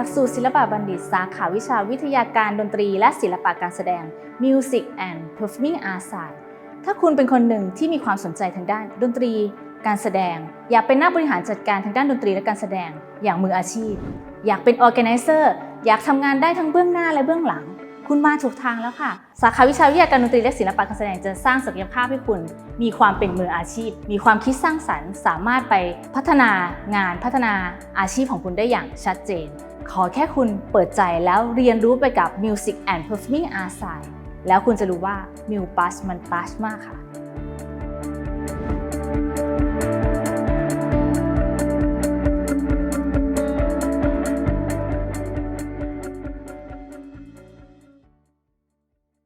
ลักสูตรศิลปะบัณฑิต สาขาวิชาวิทยาการดนตรี และศิลปะการแสดง Music and Performing Arts ถ้าคุณเป็นคนหนึ่งที่มีความสนใจทางด้านดนตรี การแสดง อยากเป็นนักบริหารจัดการทางด้านดนตรีและการแสดงอย่างมืออาชีพ อยากเป็น organizer อยากทำงานได้ทั้งเบื้องหน้าและเบื้องหลัง คุณมาถูกทางแล้วค่ะ สาขาวิชาวิทยาการดนตรีและศิลปะการแสดงจะสร้างศักยภาพให้คุณ มีความเป็นมืออาชีพ มีความคิดสร้างสรรค์ สามารถไปพัฒนางานพัฒนาอาชีพของคุณได้อย่างชัดเจน ขอแค่คุณเปิดใจแล้วเรียนรู้ไปกับ Music and Performing Arts แล้วคุณจะรู้ว่า m i l p a s มัน p a s มากค่ะ